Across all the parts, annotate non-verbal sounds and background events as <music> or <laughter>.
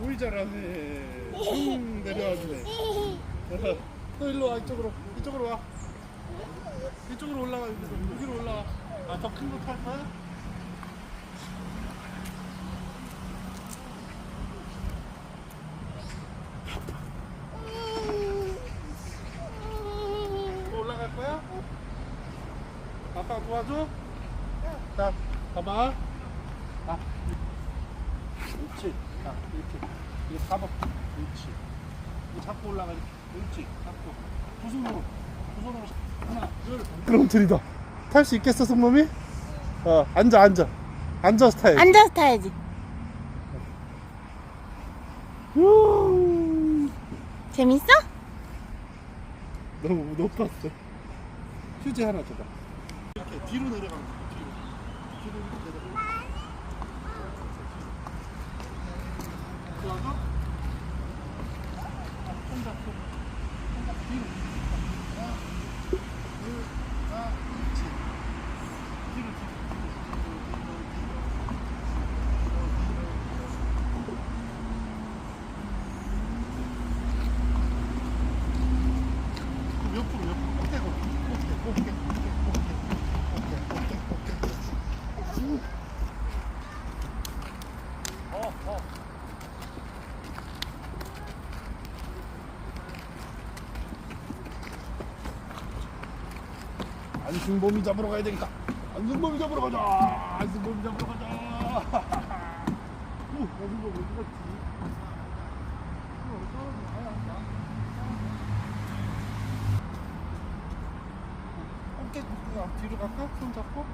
오이 잘하네. 음, 내려왔네. <laughs> 또 일로 와, 이쪽으로. 이쪽으로 와. 이쪽으로 올라가, 여기로 올라와. 아, 더 큰 거 탈 거야? 또 올라갈 거야? 아빠 도와줘? 자, 봐봐. 아, 그렇지. 자, 이렇게. 이거 잡아. 그렇지. 이거 잡고 올라가. 그렇지. 잡고. 두 손으로. 두 손으로. 하나, 둘. 그럼 들이다. 탈 수 있겠어, 승범이? 어, 앉아, 앉아. 앉아서 타야지. 앉아서 타야지. 우, 재밌어? 너무 높았어. 휴지 하나 줘봐. 이렇게 뒤로 내려가면 돼. 뒤로. 뒤로 이렇게 내려가. 좋아서. 손 잡고. 손 잡고 뒤로. 하나, 둘, 하나, 그렇지. 뒤로, 뒤로. 몇 프로 몇 프로 꼭대고 꼭대 꼭대 꼭대 꼭대 꼭대 꼭대 꼭대 어어 안승범이 잡으러 가야 되겠다 안승범이 잡으러 가자. 안승범이 잡으러 가자. 오 안승범 어디 갔지. 어깨 그냥 뒤로 갈까? 손 잡고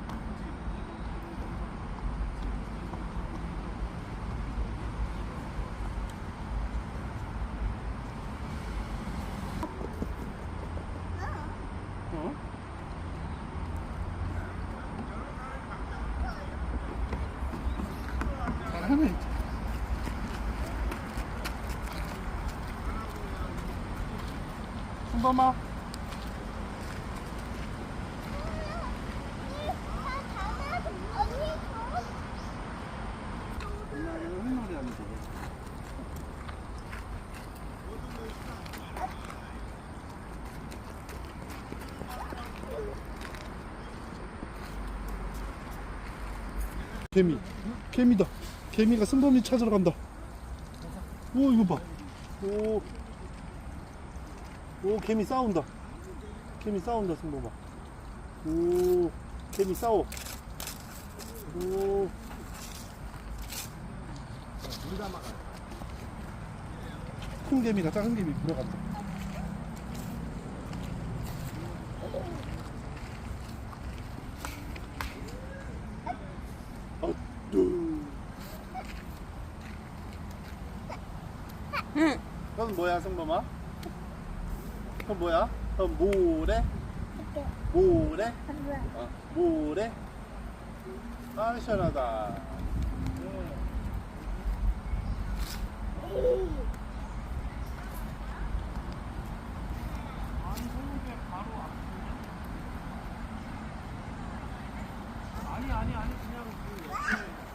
되게 개미. 개미다. 개미가 승범이 찾으러 간다. 오 이거 봐오 오 개미 싸운다 개미 싸운다 승범아 오 개미 싸워 오 큰 개미가 작은 개미. 응. 그건 뭐야, 승범아? 그건 뭐야? 그건 모래? 모래? 어, 모래? 아, 시원하다. 아니 아니 아니 그냥 그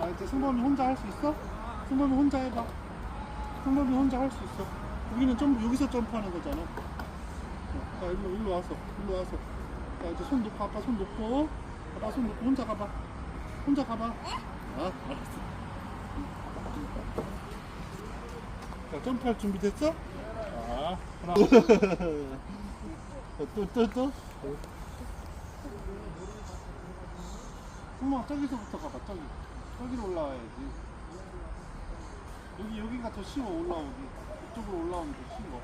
아 이제 승범이 혼자 할 수 있어? 승범이 혼자 해봐. 승범이 혼자 할 수 있어. 여기는 점 여기서 점프하는 거잖아. 어, 자 일로 일로 와서 일로 와서. 자 이제 손 놓고 아빠 손 놓고 아빠 손 놓고 혼자 가봐. 혼자 가봐. 아 알았어. 자 점프할 준비 됐어? 아 하나. 또 또 또. 엄마 저기서부터 가봐 저기 저기로 올라와야지 여기 여기가 더 쉬워 올라오기 이쪽으로 올라오면 더 쉬워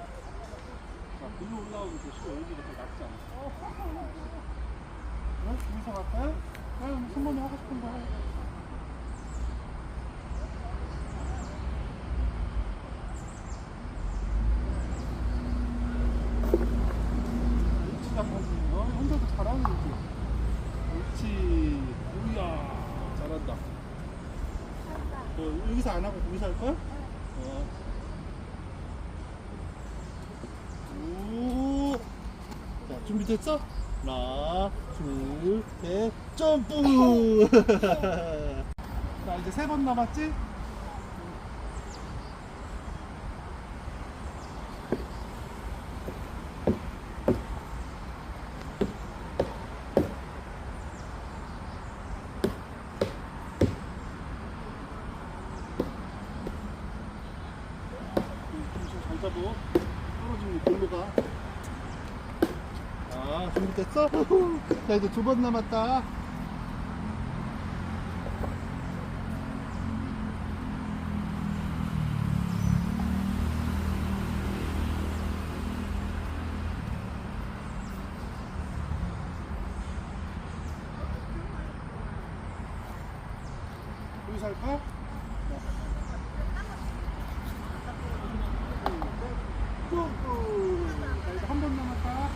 자 일로 올라오면 더 쉬워 여기가 더 낫지 않아 네? 여기서 갈까요? 아 손머니 하고 싶은 거 해. 위치 잡고 어, 혼자도 잘하는 거지. 옳지. 우야, 잘한다. 어, 여기서 안 하고 거기서 할 거야? 어. 오. 자, 준비됐어? 하나, 둘, 셋, 점프! <laughs> 자, 이제 세 번 남았지? 좀잘 잡어. 떨어지면 골로 가. 아, 준비됐어? <laughs> 자, 이제 두 번 남았다. 여기서 할까? 꾹꾹. 자, 이제 한 번 남았다.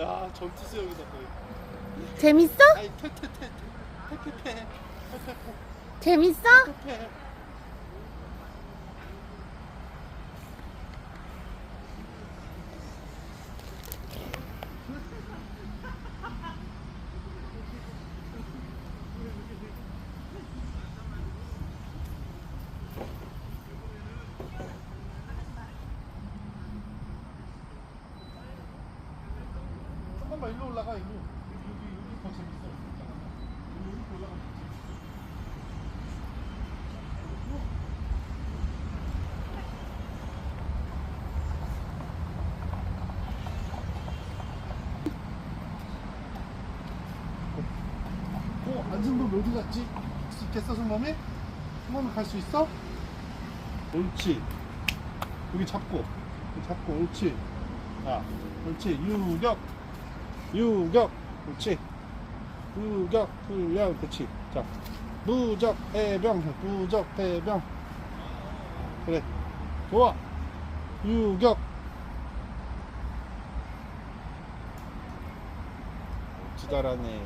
야, 전투수영이다 거의. 재밌어? 아이, 퇴퇴퇴, 퇴퇴퇴, 퇴퇴퇴, 재밌어? 퇴퇴. 잠깐만 일로 올라가 일로 여기 여기 더 재밌어 여기 이렇게 올라가면 어, 안승범 어디 갔지? 갈수 있겠어, 승범이? 승범이 갈 수 있어? 옳지. 여기 잡고, 여기 잡고, 옳지. 자, 옳지. 유격, 유격, 옳지. 유격, 훈련, 그렇지. 자, 무적, 해병, 무적, 해병. 그래. 좋아. 유격. 지달하네.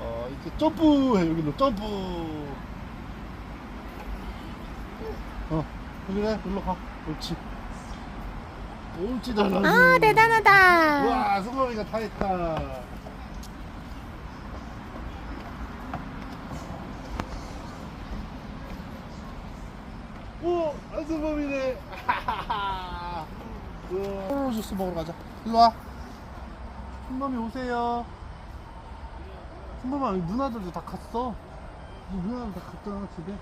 어, 이제 점프해, 여기로 점프. 어, 그래, 일로 가. 옳지. 옳지, 잘하네. 아, 대단하다. 우와, 승범이가 다 했다. 오, 안승범이네. <laughs> 오, 주스 먹으러 가자. 일로 와. 승범이 오세요. 승범아, 누나들도 다 갔어. 이 누나들 다 갔잖아, 집에.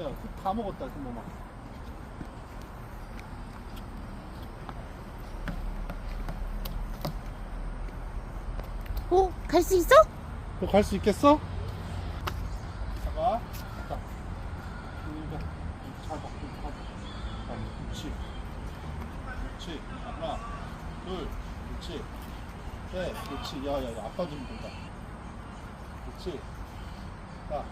야, 그다 먹었다, 승범아. 오, 갈 수 있어? 너갈 수 있겠어? 잡아. 잡아. 잡아. 자, 그렇지. 그렇지. 하나, 둘, 그렇지. 셋, 그렇지. 야, 야, 야, 아빠 좀 본다. 그렇지. 자.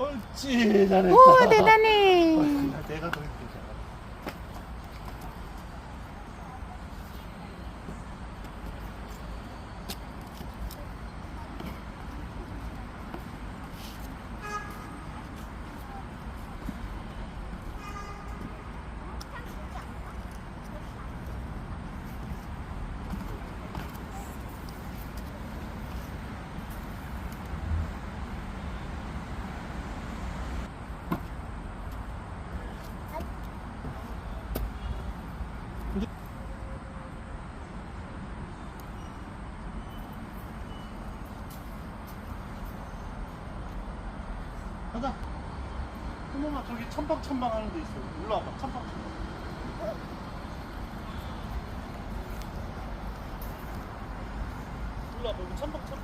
옳지. 잘했다. 오, 대단해. 야, 내가 더 힘들 가자. 그놈아 저기 천방천방 하는 데 있어. 올라와봐. 첨방첨방. 올라와봐. 여기 첨방첨방.